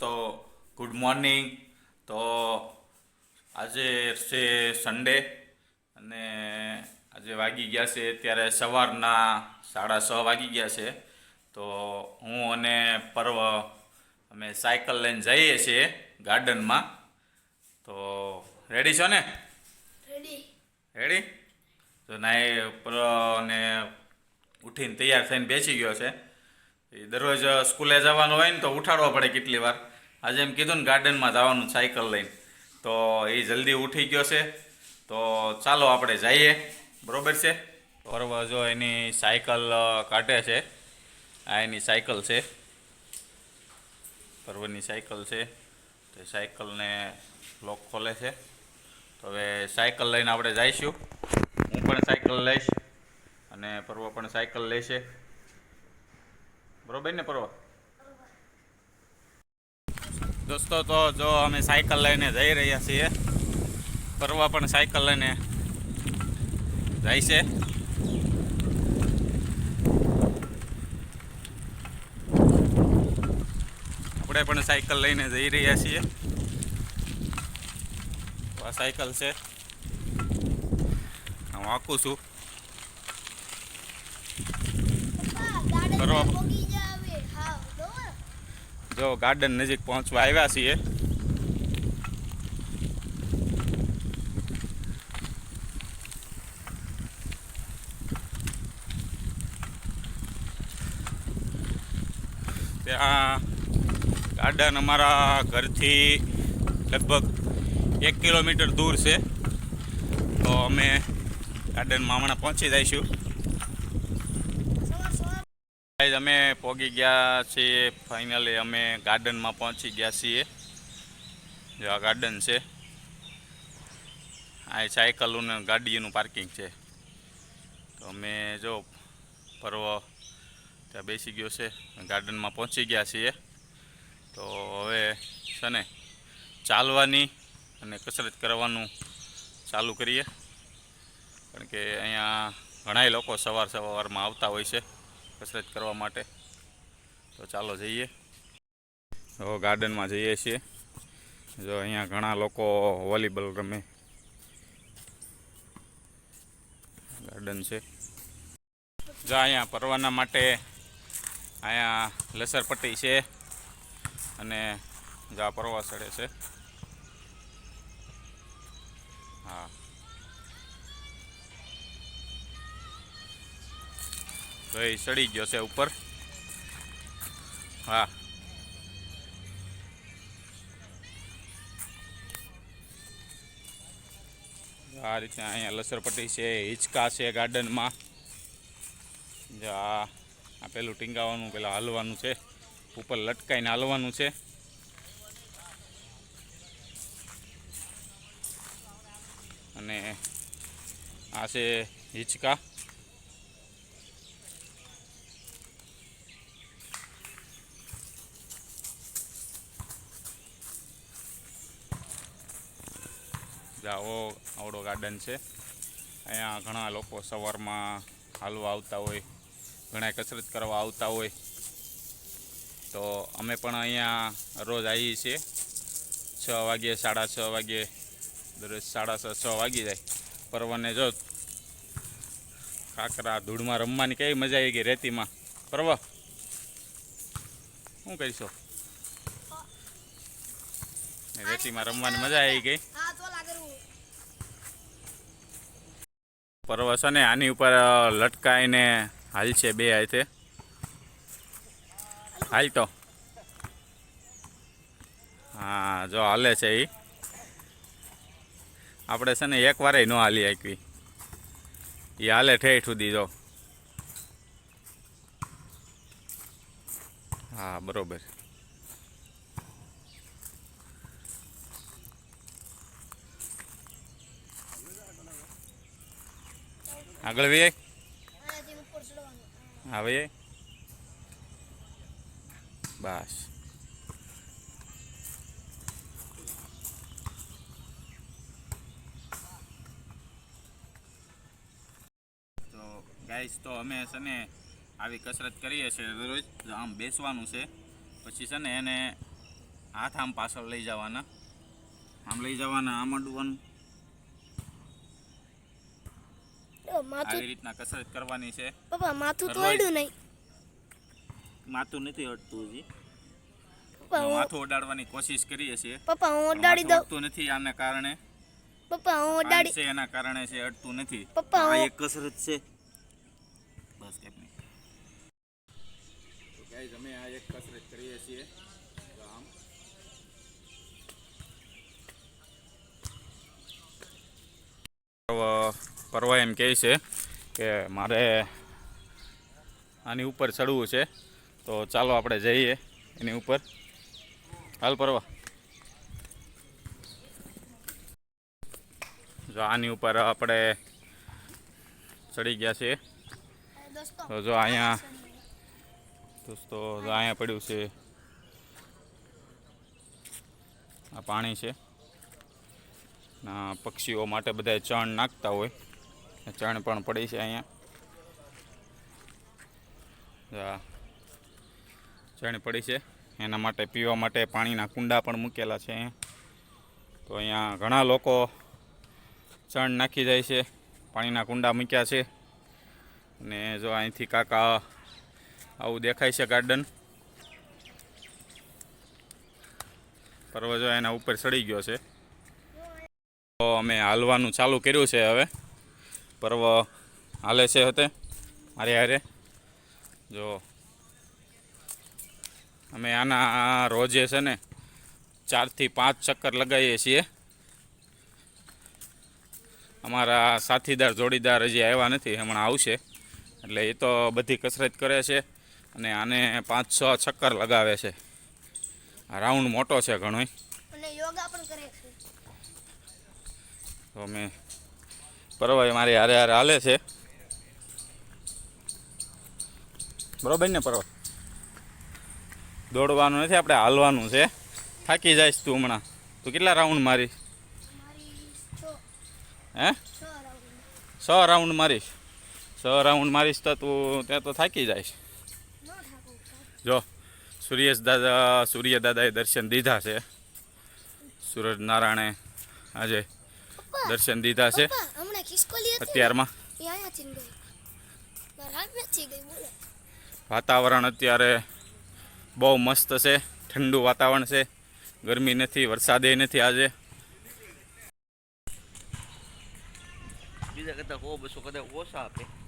તો good morning તો આજે છે સન્ડે અને આજે વાગી ગયા છે અત્યારે સવારના સાડા છ વાગી ગયા છે. તો હું અને પર્વ અમે સાયકલ લઈને જઈએ છીએ ગાર્ડનમાં. તો રેડી છો ને? રેડી રેડી તો નાઈ ને ઉઠીને તૈયાર થઈને બેસી ગયો છે. એ દરરોજ સ્કૂલે જવાનું હોય ને તો ઉઠાડવો પડે કેટલી વાર. આજે એમ કીધું ને ગાર્ડનમાં જવાનું સાયકલ લઈને. તો એ જલ્દી ઉઠી ગયો છે. તો ચાલો આપણે જઈએ. બરોબર છે? પર્વ જો એની સાયકલ કાઢે છે. આ એની સાયકલ છે. પર્વની સાયકલ છે. તો સાયકલને લોક ખોલે છે. તો હવે સાયકલ લઈને આપણે જઈશું. હું પણ સાયકલ લઈશ અને પર્વ પણ સાયકલ લેશે. બરોબર ને પરવા? દોસ્તો તો જો અમે સાયકલ લઈને જઈ રહ્યા છીએ. પરવા પણ સાયકલ લઈને જાય છે. આપણે પણ સાયકલ લઈને જઈ રહ્યા છીએ. આ સાયકલ છે. હું આખું છું. ગાર્ડન બરોબર. પોગી જાવે હા બરોબર જો ગાર્ડન નજીક પહોંચવા આવ્યા છીએ. ત્યાં ગાર્ડન અમારા ઘરથી લગભગ એક કિલોમીટર દૂર છે. તો અમે ગાર્ડનમાં હમણાં પહોંચી જઈશું. ગાઈઝ અમે પહોંચી ગયા છીએ ફાઇનલી અમે ગાર્ડનમાં પહોંચી ગયા છીએ. જો આ ગાર્ડન છે. આ સાયકલોને ગાડીનું પાર્કિંગ છે. તો અમે જો પર્વ ત્યાં બેસી ગયો છે. ગાર્ડનમાં પહોંચી ગયા છીએ. તો હવે છે ને, ચાલવાની અને કસરત કરવાનું ચાલુ કરીએ. કારણ કે અહીંયા ઘણાય લોકો સવાર સવારમાં આવતા હોય છે. કસરત કરવા માટે. તો ચાલો જઈએ. તો ગાર્ડનમાં જઈએ છીએ. જો અહીંયા ઘણા લોકો વોલીબોલ રમે. ગાર્ડન છે. જો અહીંયા પરવાના માટે અહીંયા લસરપટ્ટી છે અને જો પરવા સડે છે. હા. તો એ સડી ગયો છે ઉપર. હા. આ રીતે અહીંયા લસરપટ્ટી છે, હિંચકા છે ગાર્ડનમાં. આ પેલું ટીંગાવાનું, પેલા હાલવાનું છે. ઉપર લટકાઈને હાલવાનું છે. અને આ છે હિંચકા. જાઓ આવડો ગાર્ડન છે. અહીંયા ઘણા લોકો સવારમાં હાલવા આવતા હોય ઘણા કસરત કરવા આવતા હોય. તો અમે પણ અહીંયા રોજ આવીએ છીએ. છ વાગ્યે સાડા છ વાગ્યે દરરોજ સાડા છ છ વાગી જાય. પર્વને જો કાંકરા ધૂળમાં રમવાની કેવી મજા આવી ગઈ રેતીમાં. પર્વ શું કહીશો રેતીમાં રમવાની મજા આવી ગઈ? પર્વ છે ને આની ઉપર લટકાઈને હાલ છે બે હાથે. હાલ તો. હા, જો હાલે છે એ આપણે છે ને એક વારે ન હાલી આપી એ હાલે ઠેઠ સુધી, જો. હા, બરોબર. આગળ વી હવે બસ. તો ગાઈસ તો અમે છે ને આવી કસરત કરીએ છીએ દરરોજ. આમ બેસવાનું છે પછી છે ને એને હાથ આમ પાછળ લઈ જવાના. આમ લઈ જવાના આમ અડવાનું જો, માથું આવી રીતના કસરત કરવાની છે. પપ્પા માથું તો અડ્યું નહીં. માથું નથી અડતું હજી. માથું ઓડાડવાની કોશિશ કરીએ છીએ. પપ્પા હું ઓડાડી દઉં. અડતું નથી આને કારણે. પપ્પા હું ઓડાડી છે એના કારણે છે અડતું નથી. પપ્પા, આ એક કસરત છે. બસ કેમ નહીં. તો ગાઈઝ અમે આ એક કસરત કરીએ છીએ. આમ પર્વ એમ કહે છે કે મારે આની ઉપર ચડવું છે. તો ચાલો આપણે જઈએ એની ઉપર. હાલ પરવા જો આની ઉપર આપણે ચડી ગયા છીએ તો જો અહીંયા દોસ્તો. જો અહીંયા પડ્યું છે. આ પાણી છે. ના પક્ષીઓ માટે બધા ચણ નાખતા હોય. ચણ પણ પડી છે અહીંયા. ચણ પડી છે. એના માટે પીવા માટે પાણીના કુંડા પણ મૂકેલા છે અહીંયા. તો અહીંયા ઘણા લોકો ચણ નાખી જાય છે. પાણીના કુંડા મૂક્યા છે. ને જો અહીંથી કાકા આવું દેખાય છે ગાર્ડન. પર્વજો એના ઉપર ચડી ગયો છે. તો અમે હાલવાનું ચાલુ કર્યું છે હવે. પર્વ હાલે છે હતે મારે હારે. જો અમે આના રોજે છે ને ચારથી પાંચ ચક્કર લગાવીએ છીએ. અમારા સાથીદાર જોડીદાર હજી આવ્યા નથી હમણાં આવશે. એટલે એ તો બધી કસરત કરે છે અને આને પાંચ છ ચક્કર લગાવે છે. રાઉન્ડ મોટો છે ઘણો યોગા પણ કરે છે. તો અમે પરવાય મારી હારે હારે હાલે છે. બરોબર ને પરવા દોડવાનું નથી, આપણે હાલવાનું છે. થાકી જઈશ તું હમણાં. તું કેટલા રાઉન્ડ મારી મારી છ હે? છ રાઉન્ડ મારીશ. છ રાઉન્ડ મારીશ તો તું, ત્યાં તો થાકી જઈશ. જો સૂર્યેશ દાદા, સૂર્ય દાદાએ દર્શન દીધા છે. સૂરજ નારાયણે આજે દર્શન દીધા છે. અત્યારમાં. એ અહીંયાથી ગઈ. મારા હાથમાંથી ગઈ બોલો. વાતાવરણ અત્યારે બહુ મસ્ત છે ઠંડુ વાતાવરણ છે. ગરમી નથી વરસાદે નથી આજે. બીજા કરતા બસો કદાચ ઓછા આપે.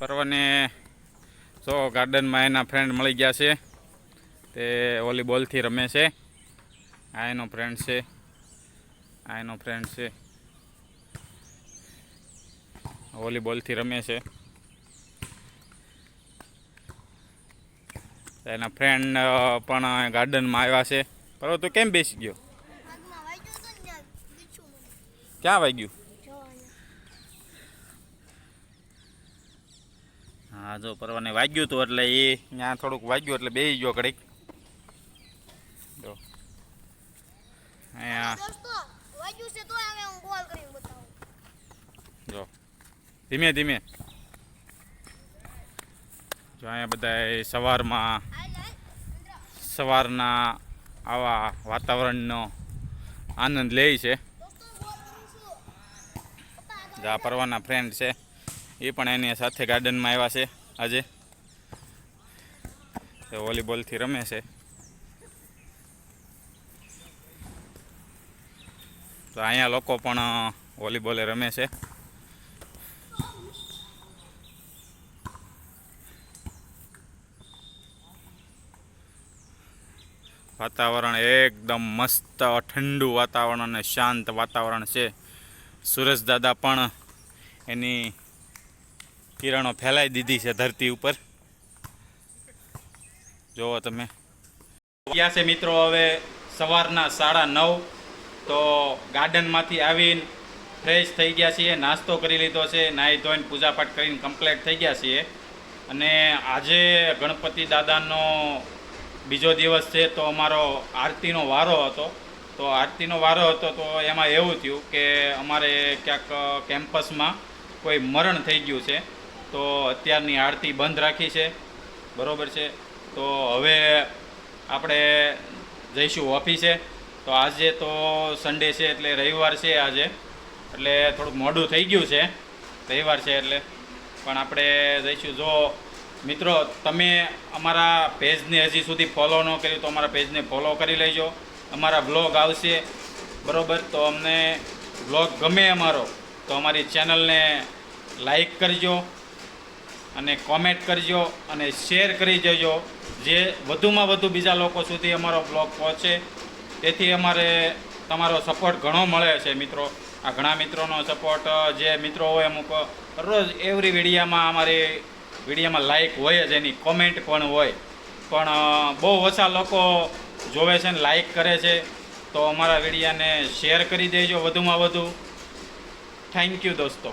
પર્વને જો ગાર્ડનમાં એના ફ્રેન્ડ મળી ગયા છે. તે વોલીબોલથી રમે છે. આ એનો ફ્રેન્ડ છે. આ એનો ફ્રેન્ડ છે. વોલીબોલથી રમે છે. એના ફ્રેન્ડ પણ ગાર્ડનમાં આવ્યા છે. પર્વ તું કેમ બેસી ગયો? ક્યાં વાગ્યું જો અહીંયા હા જો પરવાને વાગ્યું હતું એટલે એ ત્યાં થોડુંક વાગ્યું એટલે બે ગયો ઘડીક. જો. જો. ધીમે ધીમે. જો અહીંયા બધા સવારમાં સવારના આવા વાતાવરણનો આનંદ લે છે. જે પરવાના ફ્રેન્ડ છે એ પણ એની સાથે ગાર્ડનમાં આવ્યા છે. આજે. વોલીબોલથી રમે છે. તો અહીંયા લોકો પણ વોલીબોલે રમે છે. વાતાવરણ એકદમ મસ્ત, ઠંડુ વાતાવરણ અને શાંત વાતાવરણ છે. સુરજ દાદા પણ એની કિરણો ફેલાઈ દીધી છે ધરતી ઉપર. જુઓ તમે. ગયા છે મિત્રો? હવે સવારના સાડા નવ. તો ગાર્ડનમાંથી આવીને ફ્રેશ થઈ ગયા છીએ, નાસ્તો કરી લીધો છે, નાહી ધોઈને પૂજાપાઠ કરીને કમ્પ્લીટ થઈ ગયા છીએ. અને આજે ગણપતિ દાદાનો બીજો દિવસ છે, તો અમારો આરતીનો વારો હતો. તો આરતીનો વારો હતો, તો એમાં એવું થયું કે અમારે ક્યાંક કેમ્પસમાં કોઈ મરણ થઈ ગયું છે. તો અત્યારની આરતી બંધ રાખી છે. બરાબર છે? તો હવે આપણે જઈશું ઓફિસે. તો આજે તો સન્ડે છે એટલે રવિવાર છે આજે. એટલે થોડુંક મોડું થઈ ગયું છે. રવિવાર છે એટલે. પણ આપણે જઈશું. જો મિત્રો, તમે અમારા પેજને હજી સુધી ફોલો ન કર્યું તો અમારા પેજને ફોલો કરી લેજો. અમારા બ્લોગ આવશે. બરાબર? તો અમને બ્લોગ ગમે અમારો, તો અમારી ચેનલને લાઈક કરજો. અને કોમેન્ટ કરજો અને શેર કરી દેજો જે વધુમાં વધુ બીજા લોકો સુધી અમારો બ્લોગ પહોંચે. તેથી અમારે તમારો સપોર્ટ ઘણો મળે છે મિત્રો. આ ઘણા મિત્રોનો સપોર્ટ જે મિત્રો હોય અમુક, રોજ એવરી વિડીયામાં અમારી વિડીયામાં લાઇક હોય જ, એની કોમેન્ટ પણ હોય. પણ બહુ ઓછા લોકો જોવે છે ને લાઇક કરે છે. તો અમારા વિડીયાને શેર કરી દેજો વધુમાં વધુ. થેન્ક યુ દોસ્તો.